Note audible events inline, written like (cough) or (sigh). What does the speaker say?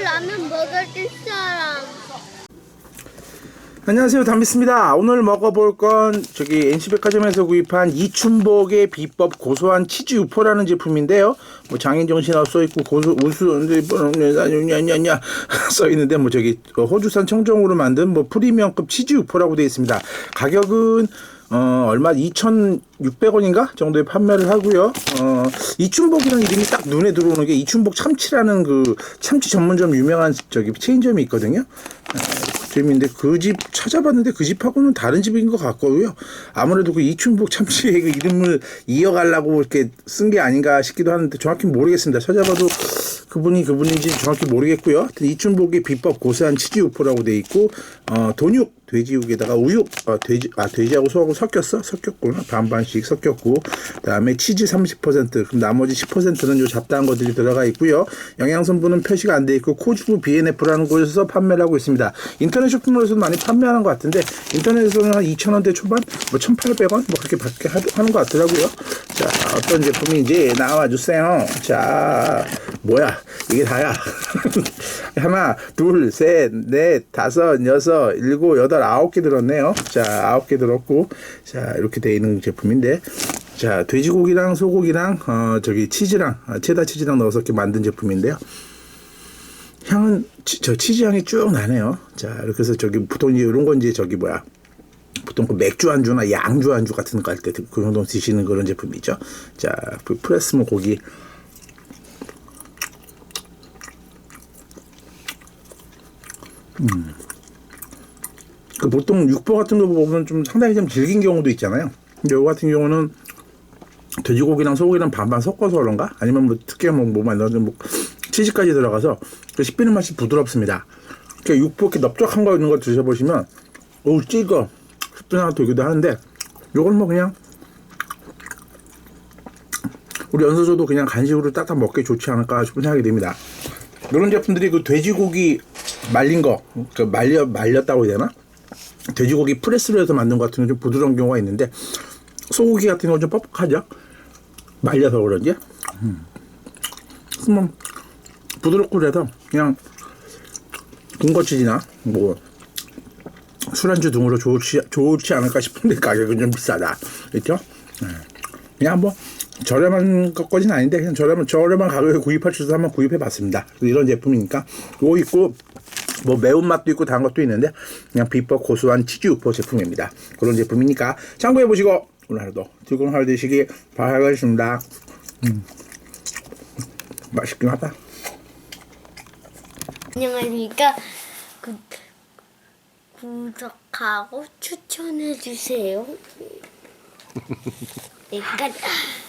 라면 먹을 사람. 안녕하세요. 담비스입니다. 오늘 먹어볼 건 저기 NC백화점에서 구입한 이춘복의 비법 고소한 치즈 유포라는 제품인데요. 뭐 장인 정신아 써있고 고소 우수인데 냐냐냐 (laughs) 써있는데 뭐 저기 어, 호주산 청정으로 만든 뭐 프리미엄급 치즈 유포라고 되어 있습니다. 가격은 어, 얼마 2,600원인가 정도에 판매를 하고요. 어, 이춘복이라는 이름이 딱 눈에 들어오는 게 이춘복 참치라는 그 참치 전문점 유명한 저기 체인점이 있거든요. 어, 재미인데 그 집 찾아봤는데 그 집하고는 다른 집인 것 같고요. 아무래도 그 이춘복 참치의 그 이름을 이어가려고 이렇게 쓴 게 아닌가 싶기도 하는데 정확히 모르겠습니다. 찾아봐도 그분이 그분인지 정확히 모르겠고요. 이춘복의 비법 고소한 치즈 유포라고 돼 있고 어, 돈육 돼지육에다가 우육 어, 돼지 아 돼지하고 소하고 섞였어? 섞였구나. 반반씩 섞였고. 그 다음에 치즈 30% 그럼 나머지 10%는 요 잡다한 것들이 들어가 있고요. 영양 성분은 표시가 안 돼 있고 코주부 BNF라는 곳에서 판매를 하고 있습니다. 인터넷 쇼핑몰에서도 많이 판매하는 것 같은데 인터넷에서는 한 2,000원대 초반? 뭐 1,800원? 뭐 그렇게 받게 하- 하는 것 같더라고요. 자 어떤 제품인지 나와주세요. 자 뭐야? 이게 다야. (laughs) 하나 둘셋넷 다섯 여섯 일곱 여덟 아홉 개 들었네요. 자 아홉 개 들었고. 자 이렇게 돼 있는 제품인데. 자 돼지고기랑 소고기랑 어 저기 치즈랑 어, 체다 치즈랑 넣어서 이렇게 만든 제품인데요. 향은 치, 저 치즈 향이 쭉 나네요. 자 이렇게 해서 저기 보통 이런 건 이제 저기 뭐야? 보통 그 맥주 안주나 양주 안주 같은 거 할 때 그 정도 드시는 그런 제품이죠. 자, 그 프레스모 고기. 음. 그 보통 육포 같은 거 보면 좀 상당히 좀 질긴 경우도 있잖아요. 근데 이거 같은 경우는 돼지고기랑 소고기랑 반반 섞어서 그런가? 아니면 뭐 특히한 뭐, 뭐 만들어서 뭐 치즈까지 들어가서 그 씹히는 맛이 부드럽습니다. 그러니까 육포 이렇게 넓적한 거 있는 거 드셔보시면 어우 찌거 습진하게 되기도 하는데 요건 뭐 그냥 우리 연서줘도 그냥 간식으로 딱딱 먹기 좋지 않을까 싶은 생각이 듭니다. 이런 제품들이 그 돼지고기 말린 거, 그 말려 말렸다고 해야 되나? 돼지고기 프레스로 해서 만든 것 같은 건 좀 부드러운 경우가 있는데 소고기 같은 건 좀 뻑뻑하죠. 말려서 그런지. 음. 그러면 부드럽고 그래서 그냥 군것질이나 뭐 술안주 등으로 좋지, 좋지 않을까 싶은데 가격은 좀 비싸다. 그렇죠? 네. 그냥 뭐 저렴한 것까지는 아닌데 그냥 저렴한 저렴한 가격에 구입할 수 있어서 한번 구입해 봤습니다. 이런 제품이니까 이거 있고 뭐 매운맛도 있고 단 것도 있는데 그냥 비법 고소한 치즈 유포 제품입니다. 그런 제품이니까 참고해 보시고 오늘 하루도 즐거운 하루 되시기 바라겠습니다. 음. 맛있긴 하다. 안녕하십니까. 구, 구독하고 추천해 주세요. 내가 (laughs)